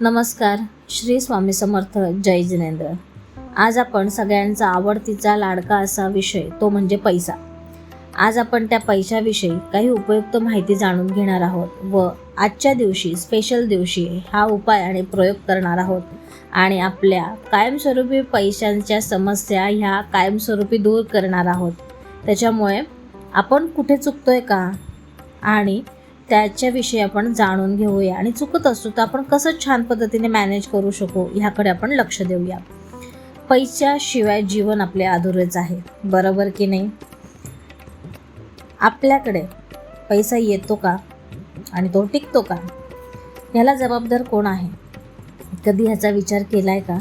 नमस्कार श्री स्वामी समर्थ जय जिनेंद्र. आज आपण सगळ्यांचा आवडतीचा लाडका असा विषय तो म्हणजे पैसा. आज आपण त्या पैशाविषयी काही उपयुक्त माहिती जाणून घेणार आहोत व आजच्या दिवशी स्पेशल दिवशी हा उपाय आणि प्रयोग करणार आहोत. आणि आपल्या कायमस्वरूपी पैशांच्या समस्या ह्या कायमस्वरूपी दूर करणार आहोत. त्याच्यामुळे आपण कुठे चुकतोय का? आणि त्याच्याविषयी आपण जाणून घेऊया. आणि चुकत असतो तर आपण कसं छान पद्धतीने मॅनेज करू शकू ह्याकडे आपण लक्ष देऊया. पैशाशिवाय जीवन आपले अधुरेच आहे. बरोबर की नाही? आपल्याकडे पैसा येतो का? आणि तो टिकतो का? ह्याला जबाबदार कोण आहे? कधी ह्याचा विचार केला आहे का?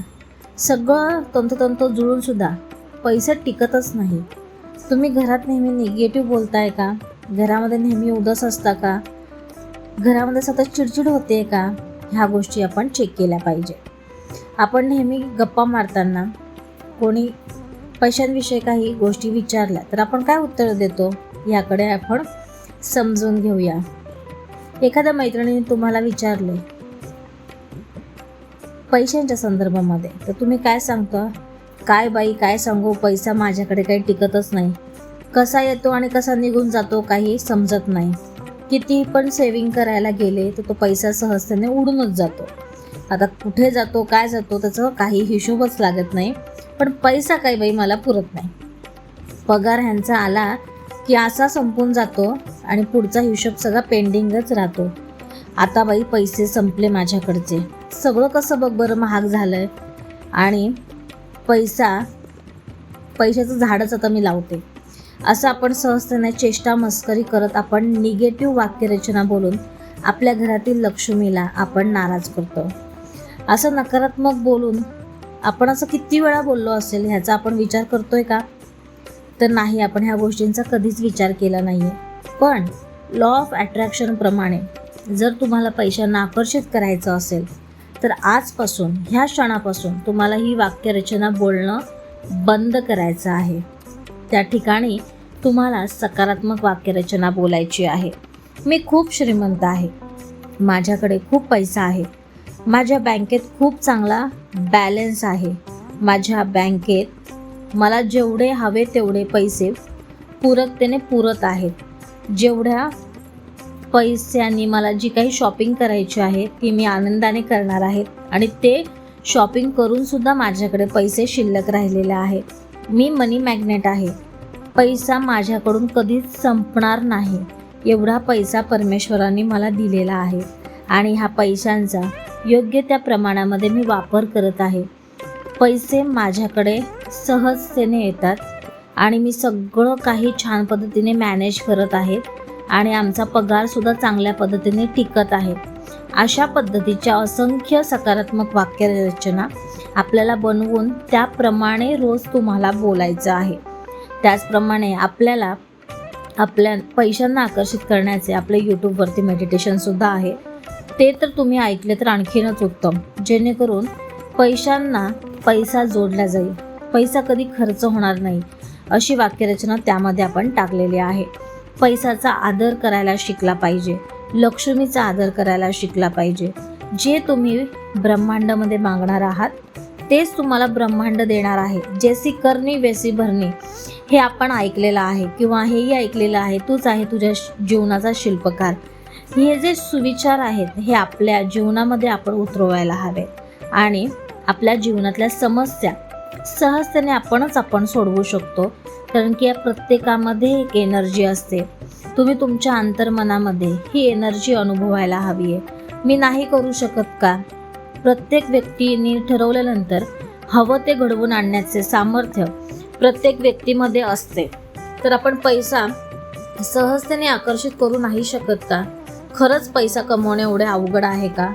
सगळं तंतोतंत जुळूनसुद्धा पैसा टिकतच नाही. तुम्ही घरात नेहमी निगेटिव्ह बोलताय का? घरामध्ये नेहमी उदास असता का? घरामध्ये सतत चिडचिड होते का ह्या गोष्टी आपण चेक केल्या पाहिजे. आपण नेहमी गप्पा मारताना कोणी पैशांविषयी काही गोष्टी विचारल्या तर आपण काय उत्तर देतो? याकडे आपण समजून घेऊया. एखाद्या मैत्रिणीने तुम्हाला विचारले पैशांच्या संदर्भामध्ये तर तुम्ही काय सांगता? काय बाई काय सांगू? पैसा माझ्याकडे काही टिकतच नाही. कसा येतो आणि कसा निघून जातो काही समजत नाही. किती पण सेविंग करायला गेले तर तो पैसा सहजतेने उडूनच जातो. आता कुठे जातो काय जातो त्याचं काही हिशोबच लागत नाही. पण पैसा काही बाई मला पुरत नाही. पगार ह्यांचा आला की असा संपून जातो आणि पुढचा हिशोब सगळा पेंडिंगच राहतो. आता बाई पैसे संपले माझ्याकडचे. सगळं कसं बघ बरं महाग झालं आहे आणि पैसा पैशाचं झाडच आता मी लावते. असं आपण सहजतेने चेष्टा मस्करी करत आपण निगेटिव्ह वाक्यरचना बोलून आपल्या घरातील लक्ष्मीला आपण नाराज करतो. असं नकारात्मक बोलून आपण असं किती वेळा बोललो असेल ह्याचा आपण विचार करतोय का? तर नाही आपण ह्या गोष्टींचा कधीच विचार केला नाही आहे पण लॉ ऑफ अट्रॅक्शनप्रमाणे जर तुम्हाला पैशांना आकर्षित करायचं असेल तर आजपासून ह्या क्षणापासून तुम्हाला ही वाक्यरचना बोलणं बंद करायचं आहे. त्या ठिकाणी तुम्हाला सकारात्मक वाक्यरचना बोलायची आहे. मी खूप श्रीमंत आहे. माझ्याकडे खूप पैसा आहे. माझ्या बँकेत खूप चांगला बॅलन्स आहे. माझ्या बँकेत मला जेवढे हवे तेवढे पैसे पूरकतेने पुरत आहेत जेवढ्या पैशांनी मला जी काही शॉपिंग करायची आहे ती मी आनंदाने करणार आहे आणि ते शॉपिंग करूनसुद्धा माझ्याकडे पैसे शिल्लक राहिलेले आहेत मी मनी मॅग्नेट आहे. पैसा माझ्याकडून कधीच संपणार नाही. एवढा पैसा परमेश्वरांनी मला दिलेला आहे आणि ह्या पैशांचा योग्य त्या प्रमाणामध्ये मी वापर करत आहे. पैसे माझ्याकडे सहजतेने येतात आणि मी सगळं काही छान पद्धतीने मॅनेज करत आहे आणि आमचा पगारसुद्धा चांगल्या पद्धतीने टिकत आहे. अशा पद्धतीच्या असंख्य सकारात्मक वाक्यरचना आपल्याला बनवून त्याप्रमाणे रोज तुम्हाला बोलायचं आहे. त्याचप्रमाणे आपल्याला आपल्या पैशांना आकर्षित करण्याचे आपले यूट्यूबवरती मेडिटेशनसुद्धा आहे. ते तर तुम्ही ऐकले तर आणखीनच उत्तम. जेणेकरून पैशांना पैसा जोडला जाईल. पैसा कधी खर्च होणार नाही अशी वाक्यरचना त्यामध्ये आपण टाकलेली आहे. पैसाचा आदर करायला शिकला पाहिजे. लक्ष्मीचा आदर करायला शिकला पाहिजे. जे तुम्ही ब्रह्मांडामध्ये मागणार आहात तेच तुम्हाला ब्रह्मांड देणार आहे. जेसी करणी वेसी भरणी. हे आपण ऐकलेलं आहे किंवा हेही ऐकलेलं आहे तूच आहे तुझ्या जीवनाचा शिल्पकार. हे जे सुविचार आहेत हे आपल्या जीवनामध्ये आपण उतरवायला हवे आणि आपल्या जीवनातल्या समस्या सहजतेने आपणच आपण सोडवू शकतो. कारण की या प्रत्येकामध्ये एक एनर्जी असते. तुम्ही तुमच्या अंतर्मनामध्ये ही एनर्जी अनुभवायला हवी आहे मी नाही करू शकत का? प्रत्येक व्यक्तीने ठरवल्यानंतर हवं ते घडवून आणण्याचे सामर्थ्य प्रत्येक व्यक्तीमध्ये असते. तर आपण पैसा सहजतेने आकर्षित करू नाही शकत का? खरंच पैसा कमवणे एवढे अवघड आहे का?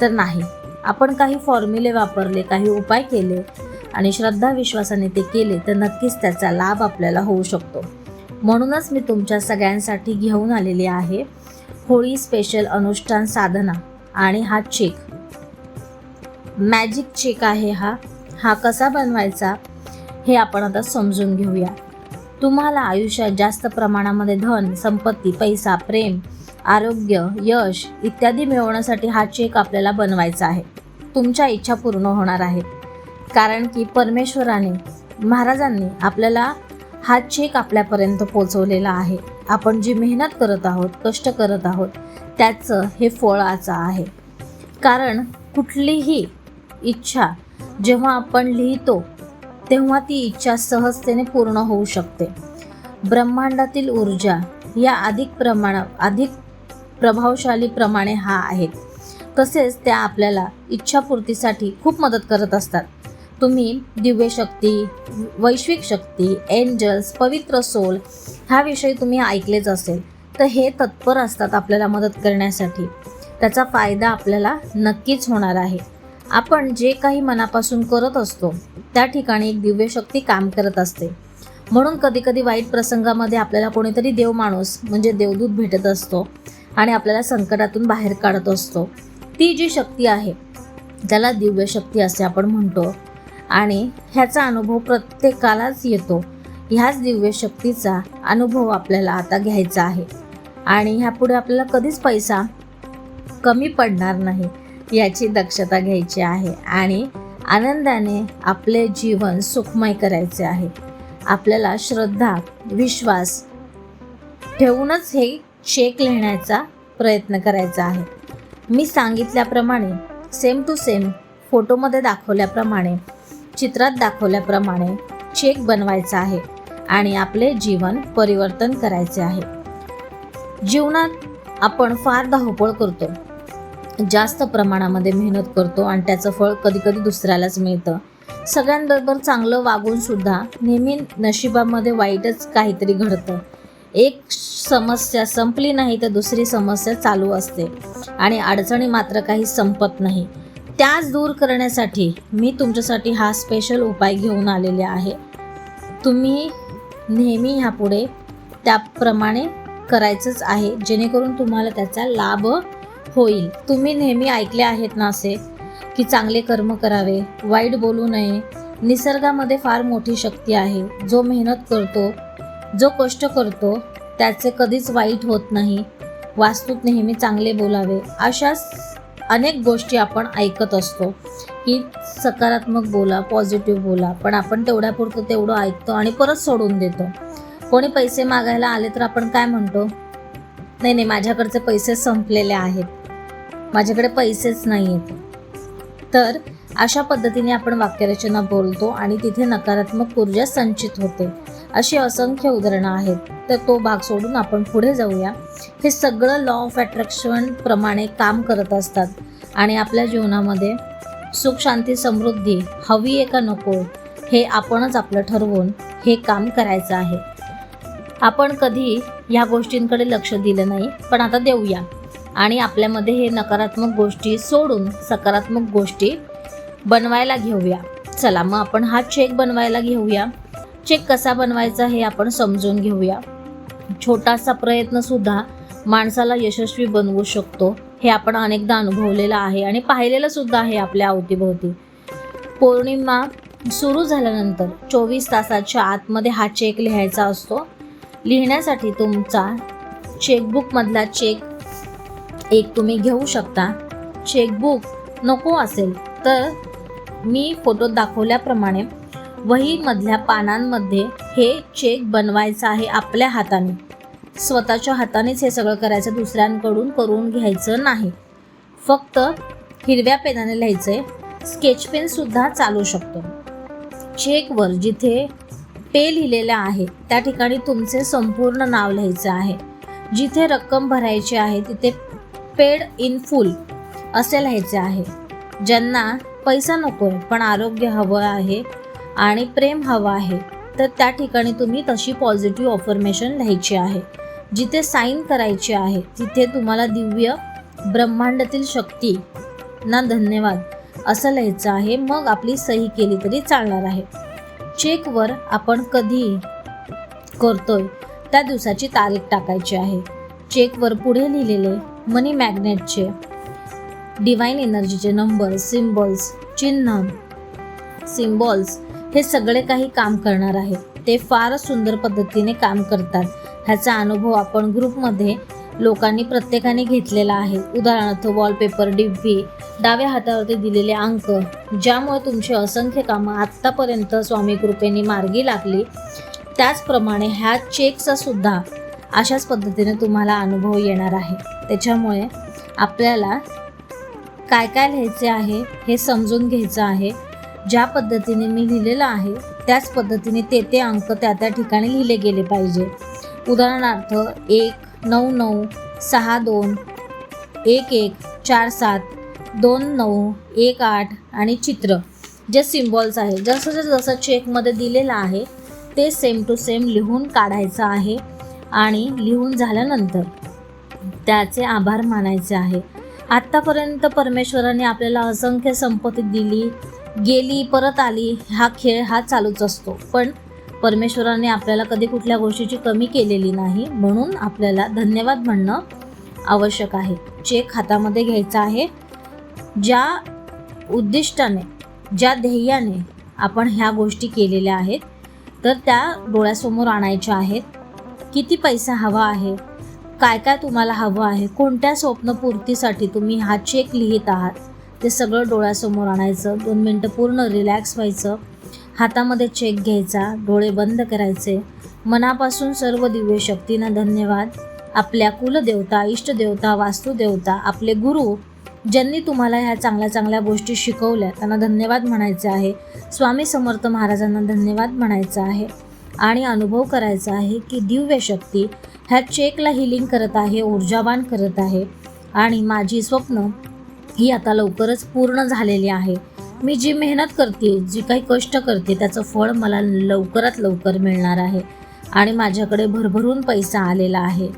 तर नाही. आपण काही फॉर्म्युले वापरले काही उपाय केले आणि श्रद्धा विश्वासाने ते केले तर नक्कीच त्याचा लाभ आपल्याला होऊ शकतो. म्हणूनच मी तुमच्या सगळ्यांसाठी घेऊन आलेली आहे होळी स्पेशल अनुष्ठान साधना आणि हा चेक मॅजिक चेक आहे हा. हा कसा बनवायचा हे आपण आता समजून घेऊया. तुम्हाला आयुष्यात जास्त प्रमाणामध्ये धन संपत्ती पैसा प्रेम आरोग्य यश इत्यादी मिळवण्यासाठी हा चेक आपल्याला बनवायचा आहे. तुमच्या इच्छा पूर्ण होणार आहेत कारण की परमेश्वराने महाराजांनी आपल्याला हा चेक आपल्यापर्यंत पोचवलेला आहे. आपण जी मेहनत करत आहोत कष्ट करत आहोत त्याचं हे फळाचं आहे. कारण कुठलीही इच्छा जेव्हा आपण लिहितो तेव्हा ती इच्छा सहजतेने पूर्ण होऊ शकते. ब्रह्मांडातील ऊर्जा या अधिक प्रमाणा अधिक प्रभावशाली प्रमाणे हा आहेत तसेच त्या आपल्याला इच्छापूर्तीसाठी खूप मदत करत असतात. तुम्ही दिव्य शक्ती वैश्विक शक्ती एंजल्स पवित्र सोल हा विषय तुम्ही ऐकलेच असेल तर हे तत्पर असतात आपल्याला मदत करण्यासाठी. त्याचा फायदा आपल्याला नक्कीच होणार आहे. आपण जे काही मनापासून करत असतो त्या ठिकाणी एक दिव्य शक्ती काम करत असते. म्हणून कधीकधी वाईट प्रसंगामध्ये आपल्याला कोणीतरी देव माणूस म्हणजे देवदूत भेटत असतो आणि आपल्याला संकटातून बाहेर काढत असतो. ती जी शक्ती आहे त्याला दिव्य शक्ती असे आपण म्हणतो. आणि ह्याचा अनुभव प्रत्येकालाच येतो. ह्याच दिव्य शक्तीचा अनुभव आपल्याला आता घ्यायचा आहे. आणि ह्यापुढे आपल्याला कधीच पैसा कमी पडणार नाही. याची दक्षता घ्यायची आहे आणि आनंदाने आपले जीवन सुखमय करायचे आहे. आपल्याला श्रद्धा विश्वास ठेवूनच हे चेक लिहिण्याचा प्रयत्न करायचा आहे. मी सांगितल्याप्रमाणे सेम टू सेम फोटोमध्ये दाखवल्याप्रमाणे चित्रात दाखवल्याप्रमाणे चेक बनवायचा आहे आणि आपले जीवन परिवर्तन करायचे आहे. जीवनात आपण फार धावपळ करतो. जास्त प्रमाणामध्ये मेहनत करतो आणि त्याचं फळ कधीकधी दुसऱ्यालाच मिळतं. सगळ्यांबरोबर चांगलं वागून सुद्धा नेहमी नशिबामध्ये वाईटच काहीतरी घडतं. एक समस्या संपली नाही तर दुसरी समस्या चालू असते आणि अडचणी मात्र काही संपत नाही. त्याच दूर करण्यासाठी मी तुमच्यासाठी हा स्पेशल उपाय घेऊन आलेले आहे. तुम्ही नेहमी ह्यापुढे त्याप्रमाणे करायचंच आहे जेणेकरून तुम्हाला त्याचा लाभ होईल. तुम्ही नेहमी ऐकले आहेत ना असे की चांगले कर्म करावे वाईट बोलू नये. निसर्गामध्ये फार मोठी शक्ती आहे. जो मेहनत करतो जो कष्ट करतो त्याचे कधीच वाईट होत नाही. वास्तूत नेहमी चांगले बोलावे. अशाच अनेक गोष्टी आपण ऐकत असतो की सकारात्मक बोला पॉझिटिव्ह बोला. पण आपण तेवढ्यापुरतं तेवढं ऐकतो आणि परत सोडून देतो. कोणी पैसे मागायला आले तर आपण काय म्हणतो? नाही नाही माझ्याकडचे पैसे संपलेले आहेत. माझ्याकडे पैसेच नाही आहेत तर अशा पद्धतीने आपण वाक्यरचना बोलतो आणि तिथे नकारात्मक ऊर्जा संचित होते. अशी असंख्य उदाहरणं आहेत. तर तो भाग सोडून आपण पुढे जाऊया. हे सगळं लॉ ऑफ अट्रॅक्शन प्रमाणे काम करत असतात. आणि आपल्या जीवनामध्ये सुख शांती समृद्धी हवी आहे का नको हे आपणच आपलं ठरवून हे काम करायचं आहे. आपण कधी ह्या गोष्टींकडे लक्ष दिलं नाही पण आता देऊया. आणि आपल्यामध्ये हे नकारात्मक गोष्टी सोडून सकारात्मक गोष्टी बनवायला घेऊया. चला मग आपण हा चेक बनवायला घेऊया. चेक कसा बनवायचा हे आपण समजून घेऊया. छोटासा प्रयत्न सुद्धा माणसाला यशस्वी बनवू शकतो. हे आपण अनेकदा अनुभवलेलं आहे आणि पाहिलेलं सुद्धा आहे आपल्या अवतीभोवती. पौर्णिमा सुरू झाल्यानंतर चोवीस तासाच्या आतमध्ये हा चेक लिहायचा असतो. लिहिण्यासाठी तुमचा चेकबुकमधला चेक एक तुम्ही घेऊ शकता. चेकबुक नको असेल तर मी फोटोत दाखवल्याप्रमाणे वहीमधल्या पानांमध्ये हे चेक बनवायचं आहे आपल्या हाताने. स्वतःच्या हातानेच हे सगळं करायचं दुसऱ्यांकडून करून घ्यायचं नाही. फक्त हिरव्या पेनाने लिहायचं आहे स्केच पेनसुद्धा चालू शकतो. चेकवर जिथे पे लिहिलेलं आहे त्या ठिकाणी तुमचे संपूर्ण नाव लिहायचं आहे. जिथे रक्कम भरायची आहे तिथे पेड इन फुल असे लिहायचे आहे. ज्यांना पैसा नको आहे पण आरोग्य हवं आहे आणि प्रेम हवं आहे तर त्या ठिकाणी तुम्ही तशी पॉझिटिव्ह ऑफर्मेशन लिहायची आहे. जिथे साईन करायची आहे तिथे तुम्हाला दिव्य ब्रह्मांडातील शक्ती. ना धन्यवाद असं लिहायचं आहे. मग आपली सही केली तरी चालणार आहे. चेकवर आपण कधी करतोय त्या दिवसाची तारीख टाकायची आहे. चेकवर पुढे लिहिलेले मनी मॅग्नेटचे डिवाईन एनर्जीचे नंबर सिम्बॉल्स चिन्ह सिम्बॉल्स हे सगळे काही काम करणार आहे ते फारच सुंदर पद्धतीने काम करतात. ह्याचा अनुभव आपण ग्रुपमध्ये लोकांनी प्रत्येकाने घेतलेला आहे. उदाहरणार्थ वॉलपेपर डिब्बी डाव्या हातावरती दिलेले अंक ज्यामुळे तुमची असंख्य कामं आत्तापर्यंत स्वामी कृपेने मार्गी लागली. त्याचप्रमाणे ह्या चेकचा सुद्धा अशाच पद्धतीने तुम्हाला अनुभव येणार आहे. त्याच्यामुळे आपल्याला काय काय लिहायचे आहे हे समजून घ्यायचं आहे. ज्या पद्धतीने मी लिहिलेलं आहे त्याच पद्धतीने ते ते अंक त्या त्या ठिकाणी लिहिले गेले पाहिजे. उदाहरणार्थ एक नऊ नऊ सहा दोन एक एक चार सात दोन नऊ एक आठ आणि चित्र. जे सिम्बॉल्स आहे जसं जसं जसं चेकमध्ये दिलेलं आहे ते सेम टू सेम लिहून काढायचं आहे आणि लिहून झाल्यानंतर त्याचे आभार मानायचे आहे. आत्तापर्यंत परमेश्वराने आपल्याला असंख्य संपत्ती दिली गेली परत आली हा खेळ हा चालूच असतो. पण परमेश्वराने आपल्याला कधी कुठल्या गोष्टीची कमी केलेली नाही म्हणून आपल्याला धन्यवाद म्हणणं आवश्यक आहे. चेक हातामध्ये घ्यायचा आहे. ज्या उद्दिष्टाने ज्या ध्येयाने आपण ह्या गोष्टी केलेल्या आहेत तर त्या डोळ्यासमोर आणायच्या आहेत. किती पैसा हवा आहे? काय काय तुम्हाला हवं आहे? कोणत्या स्वप्नपूर्तीसाठी तुम्ही हा चेक लिहित आहात? ते सगळं डोळ्यासमोर आणायचं दोन मिनटं पूर्ण रिलॅक्स व्हायचं हातामध्ये चेक घ्यायचा डोळे बंद करायचे. मनापासून सर्व दिव्य शक्तींना धन्यवाद. आपल्या कुलदेवता इष्टदेवता वास्तुदेवता आपले गुरु ज्यांनी तुम्हाला ह्या चांगल्या चांगल्या गोष्टी शिकवल्या त्यांना धन्यवाद म्हणायचे आहे. स्वामी समर्थ महाराजांना धन्यवाद म्हणायचं आहे. आणि अनुभव करायचा आहे की दिव्य शक्ती ह्या चेकला हिलिंग करत आहे ऊर्जावान करत आहे. आणि माझी स्वप्न ही आता लवकरच पूर्ण झालेली आहे. मी जी मेहनत करते जी काही कष्ट करते त्याचं फळ मला लवकरात लवकर मिळणार आहे. आणि माझ्याकडे भरभरून पैसा आलेला आहे.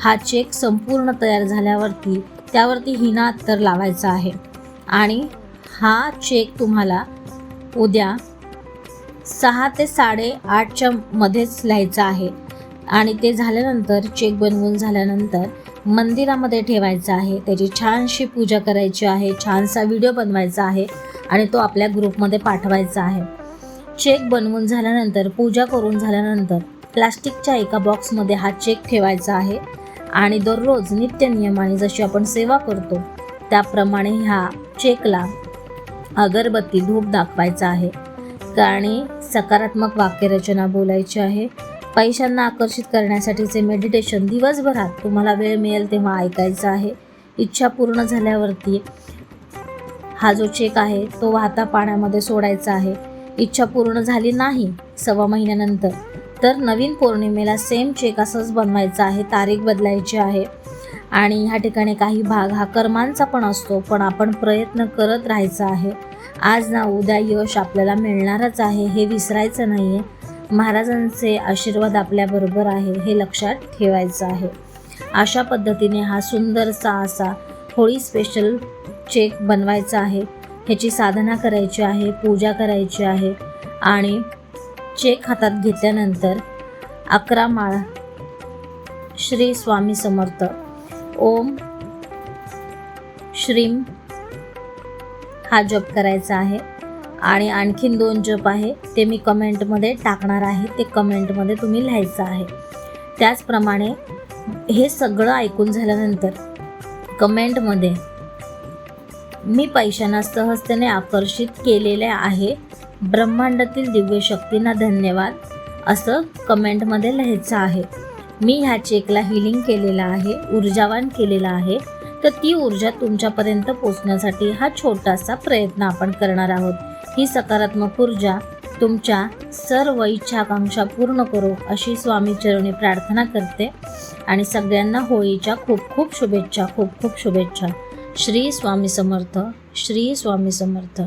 हा चेक संपूर्ण तयार झाल्यावरती त्यावरती हिना अत्तर लावायचा आहे. आणि हा चेक तुम्हाला उद्या सहा ते साडे आठच्या मध्येच लिहायचं आहे. आणि ते झाल्यानंतर चेक बनवून झाल्यानंतर मंदिरामध्ये ठेवायचं आहे. त्याची छानशी पूजा करायची आहे. छानसा व्हिडिओ बनवायचा आहे आणि तो आपल्या ग्रुपमध्ये पाठवायचा आहे. चेक बनवून झाल्यानंतर पूजा करून झाल्यानंतर प्लास्टिकच्या एका बॉक्समध्ये हा चेक ठेवायचा आहे. आणि दररोज नित्य नियमाने जशी आपण सेवा करतो त्याप्रमाणे ह्या चेकला अगरबत्ती धूप दाखवायचा आहे. आणि सकारात्मक वाक्यरचना बोलायची आहे. पैशांना आकर्षित करण्यासाठीचे मेडिटेशन दिवसभरात तुम्हाला वेळ मिळेल तेव्हा ऐकायचं आहे. इच्छा पूर्ण झाल्यावरती हा जो चेक आहे तो वाहता पाण्यामध्ये सोडायचा आहे. इच्छा पूर्ण झाली नाही सव्वा महिन्यानंतर. तर नवीन पौर्णिमेला सेम चेक असंच बनवायचा आहे तारीख बदलायची आहे. आणि ह्या ठिकाणी काही भाग हा कर्मांचा पण असतो पण आपण प्रयत्न करत राहायचा आहे. आज ना उद्या यश आपल्याला मिळणारच आहे हे विसरायचं नाही आहे महाराजांचे आशीर्वाद आपल्याबरोबर आहे हे लक्षात ठेवायचं आहे. अशा पद्धतीने हा सुंदरसा असा होळी स्पेशल चेक बनवायचा आहे. ह्याची साधना करायची आहे पूजा करायची आहे आणि चेक हातात घेतल्यानंतर अकरा माळ श्री स्वामी समर्थ. ओम. श्रीम. हा जप करायचा आहे. आणि आणखीन दोन जप आहे ते मी कमेंटमध्ये टाकणार आहे. ते कमेंटमध्ये तुम्ही लिहायचं आहे. त्याचप्रमाणे हे सगळं ऐकून झाल्यानंतर कमेंटमध्ये मी पैशांना सहजतेने आकर्षित केलेले आहे. ब्रह्मांडातील दिव्य शक्तींना धन्यवाद असं कमेंटमध्ये लिहायचं आहे. मी ह्या चेकला हिलिंग केलेला आहे ऊर्जावान केलेला आहे तर ती ऊर्जा तुमच्यापर्यंत पोचण्यासाठी हा छोटासा प्रयत्न आपण करणार आहोत. ही सकारात्मक ऊर्जा तुमच्या सर्व इच्छाकांक्षा पूर्ण करो अशी स्वामी चरणी प्रार्थना करते. आणि सगळ्यांना होळीच्या खूप खूप शुभेच्छा खूप खूप शुभेच्छा. श्री स्वामी समर्थ श्री स्वामी समर्थ.